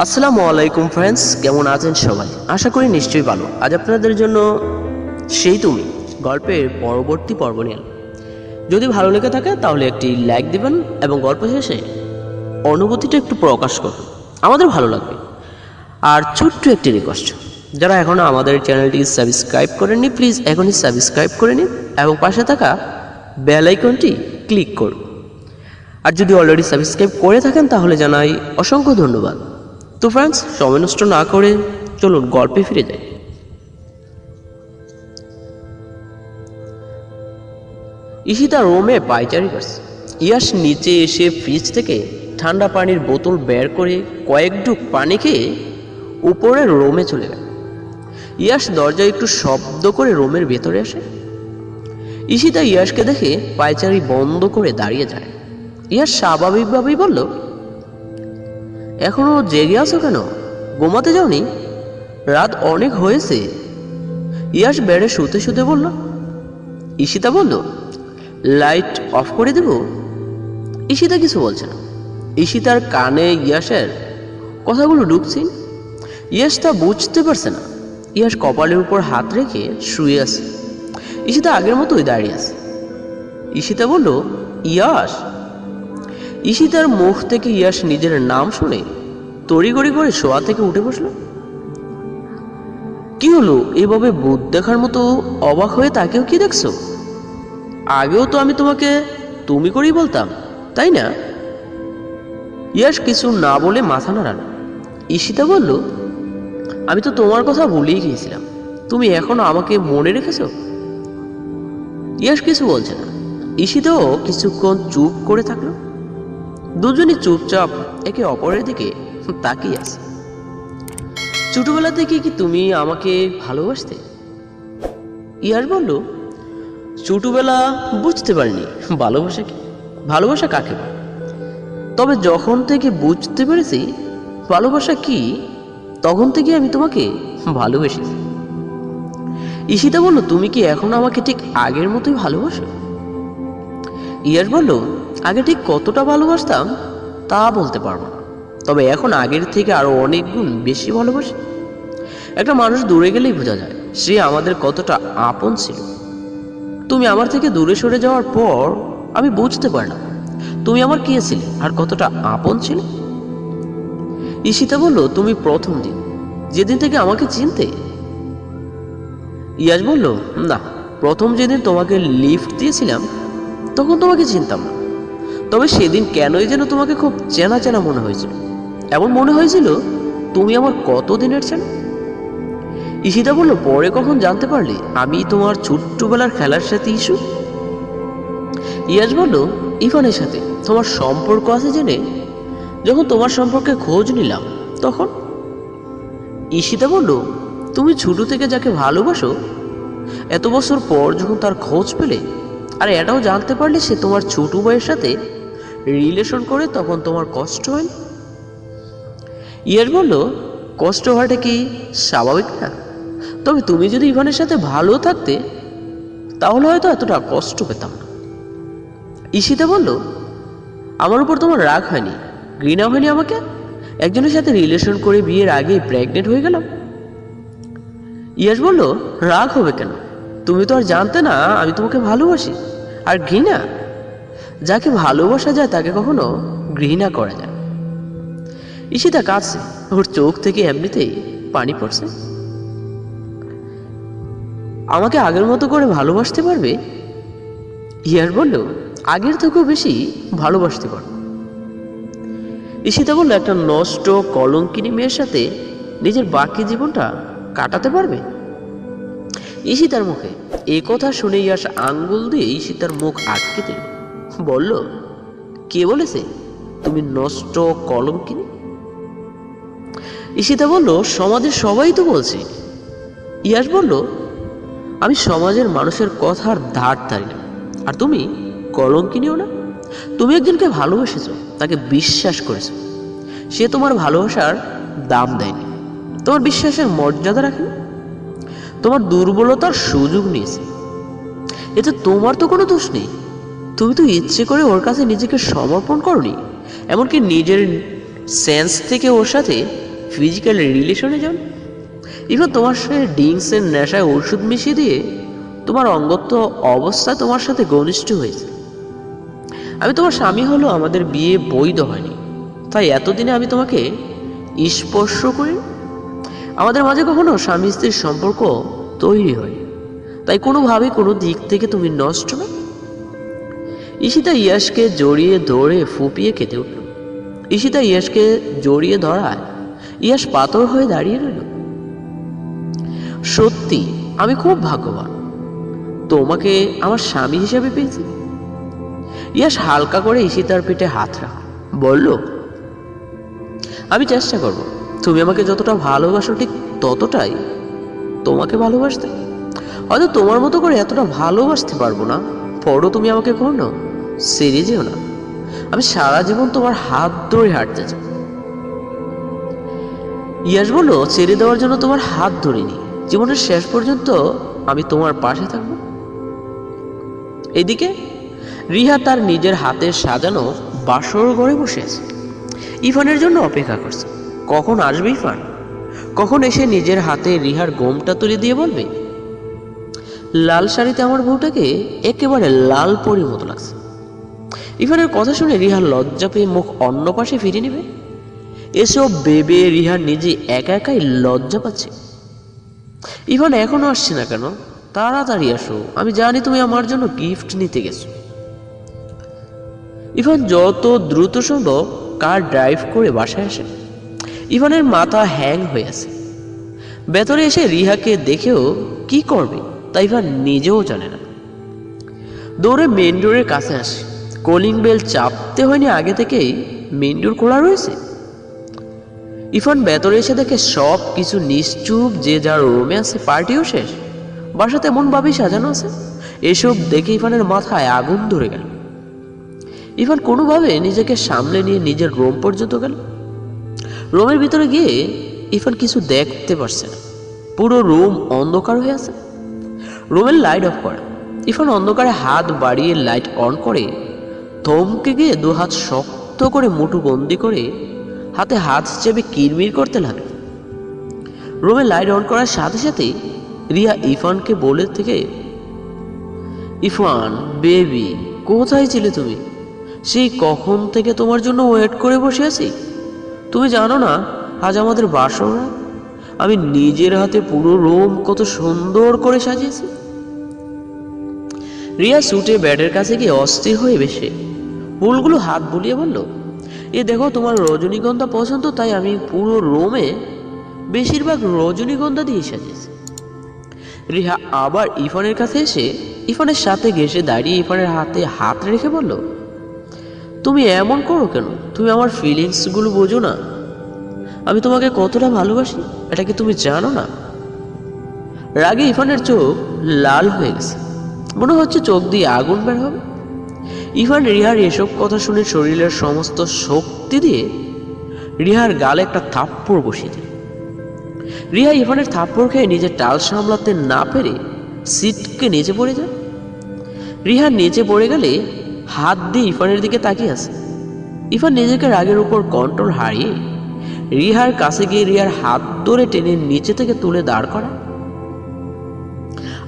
আসসালামু আলাইকুম ফ্রেন্ডস কেমন আছেন সবাই? আশা করি নিশ্চয়ই ভালো। আজ আপনাদের জন্য সেই তুমি, গল্পের পরবর্তী পর্ব নিয়ে। যদি ভালো লেগে থাকে, তাহলে একটি লাইক দিবেন এবং গল্প শেষে অনুভূতিটা একটু প্রকাশ করুন আমাদের ভালো লাগবে। আর ছোট্ট একটি রিকোয়েস্ট যারা এখনও আমাদের চ্যানেলটি সাবস্ক্রাইব করেননি প্লিজ এখনই সাবস্ক্রাইব করে নিন এবং পাশে থাকা বেল আইকনটি ক্লিক করুন। আর যদি অলরেডি সাবস্ক্রাইব করে থাকেন, তাহলে জানাই অসংখ্য ধন্যবাদ। তো ফ্রেন্ডস সময় নষ্ট না করে চলুন গল্পে ফিরে যাই। ঈশিতা রোমে পাইচারি করছে ইয়াস নিচে এসে ফ্রিজ থেকে ঠান্ডা পানির বোতল বের করে কয়েক ডুব পানি খেয়ে উপরে রোমে চলে গেল ইয়াস দরজায় একটু শব্দ করে রোমের ভেতরে আসে। ঈশিতা ইয়াসকে দেখে পায়চারি বন্ধ করে দাঁড়িয়ে যায়। ইয়াস স্বাভাবিকভাবেই বলল এখনও জেগে আছো কেন? ঘুমাতে যাওনি? রাত অনেক হয়েছে। ইয়াস বেড়ে শুতে শুতে বলল, ঈশিতা বলল লাইট অফ করে দেব? ঈশিতা কিছু বলছে না। ঈশিতার কানে ইয়াসের কথাগুলো ঢুকছে। ইয়াস তা বুঝতে পারছে না। ইয়াস কপালের উপর হাত রেখে শুয়ে আছে। ঈশিতা আগের মতোই দাঁড়িয়ে আছে। ঈশিতা বলল ইয়াস ঈশিতার মুখ থেকে ইয়াস নিজের নাম শুনে তড়িগড়ি করে শোয়া থেকে উঠে বসল। কি হলো? এভাবে ভূত দেখার মতো অবাক হয়ে তাকেও কি দেখছ? আগেও তো আমি তোমাকে তুমি করেই বলতাম, তাই না? ইয়াস কিছু না বলে মাথা নাড়ালো। ঈশিতা বলল, আমি তো তোমার কথা ভুলেই গিয়েছিলাম। তুমি এখনও আমাকে মনে রেখেছো? ইয়াস কিছু বলছে না। ঈশিতাও কিছুক্ষণ চুপ করে থাকল। দুজনই চুপচাপ একে অপরের দিকে তাকিয়ে আছে। ছোটবেলা থেকে কি তুমি আমাকে ভালোবাসতে? ইয়াস বলল, ছোটবেলা বুঝতে পারিনি। ভালোবাসা কি? ভালোবাসা কাকে বলে? তবে যখন থেকে বুঝতে পেরেছি ভালোবাসা কি, তখন থেকে আমি তোমাকে ভালোবেসেছি। ঈশিতা বলল, তুমি কি এখন আমাকে ঠিক আগের মতোই ভালোবাসো? ইয়ার বলল আগে ঠিক কতটা ভালোবাসতাম, তা বলতে পারব না। তবে এখন আগের থেকে আরও অনেক গুণ বেশি ভালোবাসি। একটা মানুষ দূরে গেলেই বোঝা যায়, সে আমাদের কতটা আপন ছিল। তুমি আমার থেকে দূরে সরে যাওয়ার পর আমি বুঝতে পারলাম, তুমি আমার কে ছিলে আর কতটা আপন ছিল। ঈশিতা বলল, তুমি প্রথম দিন, যেদিন থেকে আমাকে চিনতে। ইয়াস বলল, না, প্রথম যেদিন তোমাকে লিফট দিয়েছিলাম, তখন তোমাকে চিনতাম না। তবে সেদিন কেনই যেন তোমাকে খুব চেনা চেনা মনে হয়েছিল? এমন মনে হয়েছিল, তুমি আমার কত দিনের চেনা ঈশিতা বলল, পরে কখন জানতে পারলে, আমি তোমার ছোট্টবেলার খেলার সাথে ইস্যু ইয়াস বলল ইফানের সাথে তোমার সম্পর্ক আছে জেনে? যখন তোমার সম্পর্কে খোঁজ নিলাম, তখন? ঈশিতা বলল, তুমি ছোট থেকে যাকে ভালোবাসো, এত বছর পর যখন তার খোঁজ পেলে, আর এটাও জানতে পারলে সে তোমার ছোট ভাইয়ের সাথে রিলেশন করে তখন তোমার কষ্ট হয়? না? ইয়াস বলল, কষ্ট হওয়াটা কি স্বাভাবিক না? তবে তুমি যদি ইভানের সাথে ভালো থাকতে, তাহলে হয়তো এতটা কষ্ট পেতাম না। ঈশিতা বলল, আমার উপর তোমার রাগ হয়নি, ঘৃণা হয়নি আমাকে? একজনের সাথে রিলেশন করে বিয়ের আগেই প্রেগনেন্ট হয়ে গেলাম। ইয়াস বলল, রাগ হবে কেন? তুমি তো আর জানতে না আমি তোমাকে ভালোবাসি। আর ঘৃণা? যাকে ভালোবাসা যায় তাকে কখনো ঘৃণা করা না। ঈশিতা কাঁদছে, ওর চোখ থেকে এমনিতেই পানি পড়ছে। আমাকে আগের মতো করে ভালোবাসতে পারবে? ইয়ার বলল, আগের থেকেও বেশি ভালোবাসতে পারবে ঈশিতা বলল, একটা নষ্ট, কলঙ্কিনী মেয়ের সাথে নিজের বাকি জীবনটা কাটাতে পারবে? ঈশিতার মুখে এ কথা শুনে ইয়াস আঙ্গুল দিয়ে ঈশিতার মুখ আটকে দিল। বলল, কে বলেছে? তুমি নষ্ট কলঙ্কিনী ঈশিতা বলল সমাজের সবাই তো বলছে। ইয়াস বলল, আমি সমাজের মানুষের কথার ধার ধারি না। আর তুমি কলঙ্কিনীও না। তুমি একজনকে ভালোবেসেছো, তাকে বিশ্বাস করেছ। সে তোমার ভালোবাসার দাম দেয়নি। তোমার বিশ্বাসের মর্যাদা রাখেনি। তোমার দুর্বলতার সুযোগ নিয়েছে। এতে তোমার তো কোনো দোষ নেই। তুমি তো ইচ্ছে করে ওর কাছে নিজেকে সমর্পণ করনি, এমনকি নিজের সেন্স থেকে ওর সাথে ফিজিক্যাল রিলেশনে যান ইভেন তোমার সাথে ড্রিঙ্কসের নেশায় ওষুধ মিশিয়ে দিয়ে তোমার অঙ্গত্ব অবস্থা তোমার সাথে ঘনিষ্ঠ হয়েছে। আমি তোমার স্বামী হলো আমাদের বিয়ে বৈধ হয়নি, তাই এতদিনে আমি তোমাকে স্পর্শ করি। আমাদের মাঝে কখনো স্বামী স্ত্রীর সম্পর্ক তৈরি হয় তাই কোনোভাবে কোনো দিক থেকে তুমি নষ্ট না ঈশিতা ইয়াসকে জড়িয়ে ধরে ফুপিয়ে কেঁদে উঠল। ঈশিতা ইয়াসকে জড়িয়ে ধরায় ইয়াস পাথর হয়ে দাঁড়িয়ে রইল। সত্যি, আমি খুব ভাগ্যবান। তোমাকে আমার স্বামী হিসেবে পেয়েছি। ইয়াস হালকা করে ঈশিতার পিঠে হাত রাখ, বলল, আমি চেষ্টা করব। তুমি আমাকে যতটা ভালোবাসো ঠিক ততটাই তোমাকে ভালোবাসতে। হয়তো তোমার মতো করে এতটা ভালোবাসতে পারব না। পরও তুমি আমাকে কোনো সেরে যেও না। আমি সারা জীবন তোমার হাত ধরে হাঁটতে চাই। ইয়াস বলল, ছেড়ে দেওয়ার জন্য তোমার হাত ধরিনি। জীবনের শেষ পর্যন্ত আমি তোমার পাশে থাকব। এদিকে রিহা তার নিজের হাতের সাজানো বাসর ঘরে বসে আছে ইফানের জন্য অপেক্ষা করছে। কখন আসবে ইফান কখন এসে নিজের হাতে রিহার গোমটা তুলে দিয়ে বলবে, লাল শাড়িতে আমার বউটাকে একেবারে লাল পরির মতো লাগছে। ইফানের কথা শুনে রিহার লজ্জা পেয়ে মুখ অন্য পাশে ফিরে নেবে? এসব বেবে রিহার নিজে একা একাই লজ্জা পাচ্ছে। ইভান এখনও আসছে না কেন? তাড়াতাড়ি আসো। আমি জানি তুমি আমার জন্য গিফট নিতে গেছো। ইভান যত দ্রুত সম্ভব কার ড্রাইভ করে বাসায় আসে। ইভানের মাথা হ্যাং হয়ে আছে। ভেতরে এসে রিহাকে দেখেও কি করবে তা ইভান নিজেও জানে না। দৌড়ে মেন ডোরের কাছে আসে। কলিং বেল চাপতে হয়নি আগে থেকেই? মেন ডোর খোলা রয়েছে? ইফান ভেতরে এসে দেখে সব কিছু নিশ্চুপ, যে যার রুমে আছে, পার্টিও শেষ। বাসা তেমনভাবেই সাজানো আছে। এসব দেখে ইফানের মাথায় আগুন ধরে গেল। ইফান কোনোভাবে নিজেকে সামলে নিয়ে নিজের রুম পর্যন্ত গেল। রুমের ভিতরে গিয়ে ইফান কিছু দেখতে পারছে না। পুরো রুম অন্ধকার হয়ে আছে। রুমের লাইট অফ করা। ইফান অন্ধকারে হাত বাড়িয়ে লাইট অন করে থমকে গিয়ে দু হাত শক্ত করে মুঠু বন্দি করে হাতে হাত চেপে কিরমির করতে লাগল। রুমে লাইট অন করার সাথে সাথে রিয়া ইফানকে বলে থেকে ইফান বেবি, কোথায় ছিলে তুমি? সেই কখন থেকে তোমার জন্য ওয়েট করে বসে আছি? তুমি জানো না, আজ আমাদের বাসর আমি নিজের হাতে পুরো রুম কত সুন্দর করে সাজিয়েছি। রিয়া সুটে ব্যাডের কাছে গিয়ে অস্থির হয়ে বেশে ফুলগুলো হাত বুলিয়ে বলল, এ দেখো, তোমার রজনীগন্ধা পছন্দ, তাই আমি পুরো রোমে বেশিরভাগ রজনীগন্ধা দিয়ে সাজিয়েছি। রিহা আবার ইফানের কাছে এসে ইফানের সাথে ঘেসে দাঁড়িয়ে ইফানের হাতে হাত রেখে বলল, তুমি এমন করো কেন? তুমি আমার ফিলিংসগুলো বোঝো না। আমি তোমাকে কতটা ভালোবাসি, এটা কি তুমি জানো না? রাগে ইফানের চোখ লাল হয়ে গেছে। মনে হচ্ছে চোখ দিয়ে আগুন বের হবে। ইভান, রিহার এসব কথা শুনে শরীরের সমস্ত শক্তি দিয়ে রিহার গালে একটা থাপ্পড় বসিয়ে দিল। রিহা ইভানের থাপ্পড় খেয়ে নিজের টাল সামলাতে না পেরে সিটকে নিচে পড়ে যায়। রিহা নিচে পড়ে গেলে হাত দিয়ে ইফানের দিকে তাকিয়ে আছে। ইফান নিজেকে রাগের উপর কন্ট্রোল হারিয়ে রিহার কাছে গিয়ে রিহার হাত ধরে টেনে নিচে থেকে তুলে দাঁড় করা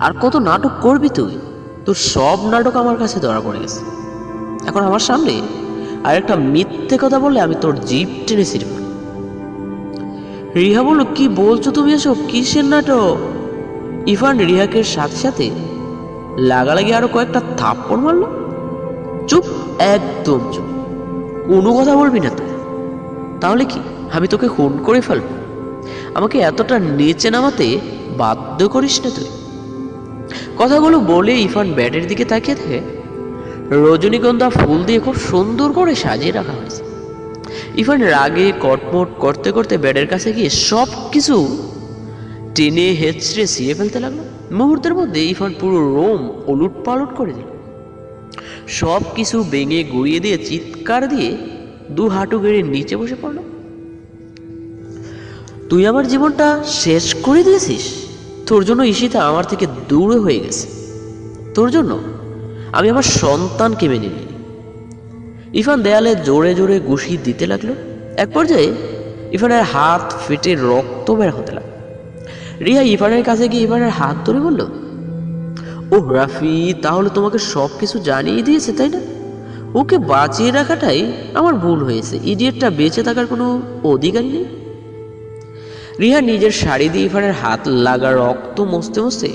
আর কত নাটক করবি তুই? তোর সব নাটক আমার কাছে ধরা পড়ে গেছে। এখন আমার সামনে আর একটা মিথ্যে কথা বললে আমি তোর জিপ টেনে ছিড়ব রিহা বলল, কি বলছো তুমি এসব? কিসের নাটক? ইফান রিহাকে সাথে সাথে লাগালাগি আরও কয়েকটা থাপ্পড় মারলো। চুপ, একদম চুপ। কোনো কথা বলবি না তুই। তাহলে কি, আমি তোকে খুন করে ফেলব? আমাকে এতটা নিচে নামাতে বাধ্য করিস না তুই। কথাগুলো বলে ইফান ব্যাটের দিকে তাকিয়ে থাকে। রজনীগন্ধা ফুল দিয়ে খুব সুন্দর করে সাজিয়ে রাখা হয়েছে। ইফান রাগে কটমট করতে করতে ব্যাটের কাছে গিয়ে সব কিছু টেনে হেঁচড়ে ছিঁড়ে ফেলতে লাগল। মুহূর্তের মধ্যে ইফান পুরো রোম ওলুট পালট করে দিল। সব কিছু ভেঙে গুড়িয়ে দিয়ে চিৎকার দিয়ে দু হাঁটু গেড়ে নিচে বসে পড়ল। তুই আমার জীবনটা শেষ করে দিয়েছিস? তোর জন্য ঈশিতা আমার থেকে দূরে হয়ে গেছে। তোর জন্য? আমি আমার সন্তানকে মেনে নিই। ইফান দেয়ালে জোরে জোরে ঘুষি দিতে লাগল। এক পর্যায়ে ইরফানের হাত ফেটে রক্ত বের হতে লাগল। রিয়া ইরফানের কাছে গিয়ে ইরফানের হাত ধরে বলল ও রাফি, তাহলে তোমাকে সব কিছু জানিয়ে দিয়েছে, তাই না? ওকে বাঁচিয়ে রাখাটাই আমার ভুল হয়েছে। ইডিয়েটটা বেঁচে থাকার কোনো অধিকার নেই। রিহা নিজের শাড়ি দিয়ে ইরফানের হাত লাগা রক্ত মস্তে মস্তে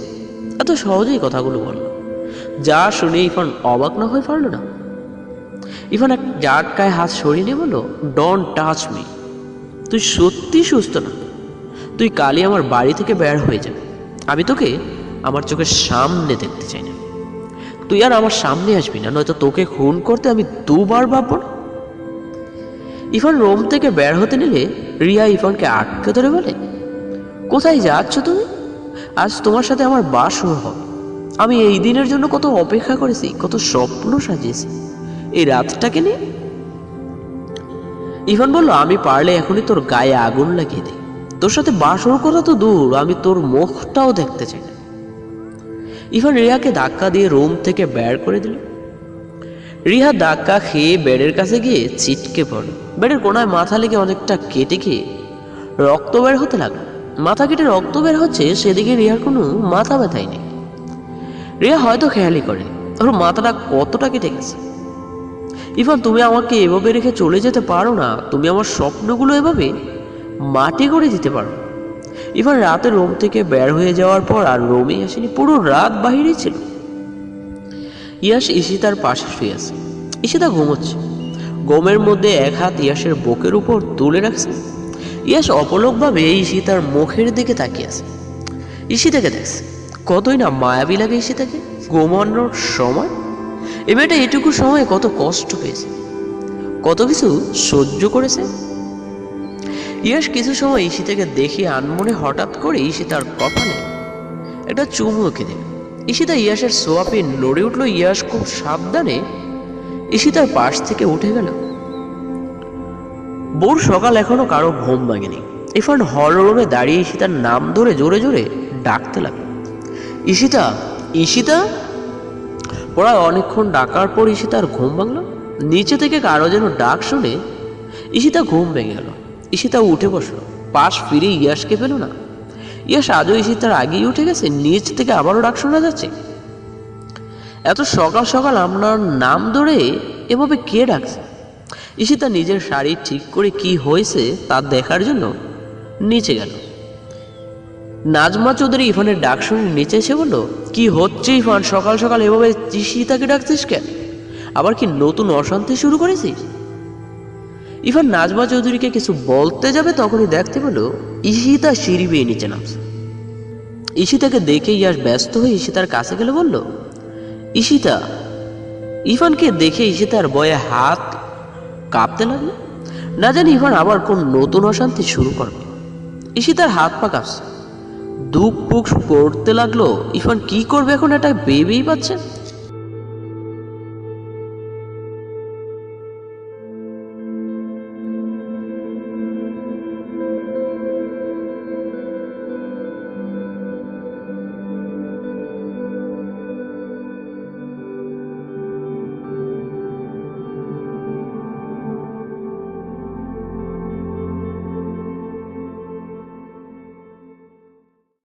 এত সহজেই কথাগুলো বলল। যা শুনে ইরফান অবাক না হয়ে পারল না। ইরফান এক জাটকায় হাত সরিয়ে নিয়ে বলল ডোন্ট টাচ মি তুই সত্যি সুস্থ না। তুই কালই আমার বাড়ি থেকে বের হয়ে যাবে। আমি তোকে আমার চোখের সামনে দেখতে চাই না। তুই আর আমার সামনে আসবি না, নয়তো তোকে খুন করতে আমি দুবার ভাববো না। ইফান রোম থেকে বের হতে নিলে রিয়া ইফানকে আটকে ধরে বলে? কোথায় যাচ্ছ তুমি? আজ তোমার সাথে আমার বাস হবে। আমি এই দিনের জন্য কত অপেক্ষা করেছি, কত স্বপ্ন সাজিয়েছি। এই রাতটাকে নিয়ে? ইভান বলল, আমি পারলে এখনই তোর গায়ে আগুন লাগিয়ে দিই। তোর সাথে বাসর করা তো দূর, আমি তোর মুখটাও দেখতে চাই না। ইভান রিয়াকে ধাক্কা দিয়ে রুম থেকে বের করে দিল। রিহা ধাক্কা খেয়ে বেডের কাছে গিয়ে ছিটকে পড়ল। বেডের কোনায় মাথা লেগে অনেকটা কেটে খেয়ে রক্ত বের হতে লাগল। মাথা কেটে রক্ত বের হচ্ছে সেদিকে রিয়ার কোনো মাথা ব্যথাই নেই। রিয়া হয়তো খেয়ালই করে ওর মাথাটা কতটা কেটে গেছে। ইভান, তুমি আমাকে এভাবে রেখে চলে যেতে পারো না, তুমি আমার স্বপ্নগুলো এভাবে মাটি করে দিতে পারো। ইভান, রাতে রোম থেকে বের হয়ে যাওয়ার পর আর রোমে আসেনি, পুরো রাত বাহিরেই ছিল। ইয়াস ঈশিতার পাশে শুয়ে আছে। ঈশিতা ঘুমোচ্ছে। গমের মধ্যে এক হাত ইয়াসের বুকের উপর তুলে রাখছে। ইয়াস অপলকভাবে ঈশিতার মুখের দিকে তাকিয়ে আছে। ঈশিতাকে দেখছে। কতই না মায়াবী লাগে ঈশিতাকে ঘুমানোর সময়। এ মেয়েটা এটুকু সময়ে কত কষ্ট পেয়েছে। কত কিছু সহ্য করেছে। ইয়াস কিছু সময় ঈশিতাকে দেখে আনমনে হঠাৎ করে ঈশিতার কপালে একটা চুমু ওকে দিল। ঈশিতা ইয়াসের সোয়াপে নড়ে উঠল। ইয়াস খুব সাবধানে ঈশিতার পাশ থেকে উঠে গেল। বোর সকাল এখনও কারও ঘুম ভাঙেনি। হল রুমে দাঁড়িয়ে ঈশিতার নাম ধরে জোরে জোরে ডাকতে লাগল। ইশিতা ঈশিতা প্রায় অনেকক্ষণ ডাকার পর ঈশিতার ঘুম ভাঙলো। নিচে থেকে কারও যেন ডাক শুনে ঈশিতা ঘুম ভেঙে গেল। ইশিতা উঠে বসল। পাশ ফিরে ইয়াসকে পেল না। ইয়াস আজও ঈশিতার আগেই উঠে গেছে। নিচ থেকে আবারও ডাক শোনা যাচ্ছে। এত সকাল সকাল আপনার নাম ধরে এভাবে কে ডাকছে? ঈশিতা নিজের শাড়ি ঠিক করে কি হয়েছে তা দেখার জন্য নিচে গেল। নাজমা চৌধুরী ইফানের ডাক শুনে নিচে এসে বলল, কি হচ্ছে ইফান সকাল সকাল এভাবে ঈশিতাকে ডাকছিস কেন? আবার কি নতুন অশান্তি শুরু করেছিস? ইফান নাজমা চৌধুরীকে কিছু বলতে যাবে তখনই দেখতে পেল, ঈশিতা সিঁড়ি বেয়ে নিচে নামছে। ঈশিতাকে দেখে ইয়াস ব্যস্ত হয়ে ঈশিতার কাছে গেলে বলল ঈশিতা ইফানকে দেখে ঈশিতার বয়ে হাত কাঁপতে লাগল। না জানি ইফান আবার কোন নতুন অশান্তি শুরু করবে। ঈশিতার হাত পা কাঁপছে। দুঃখ পুক পড়তে লাগল ইফান কি করবে এখন এটা ভেবেই পাচ্ছে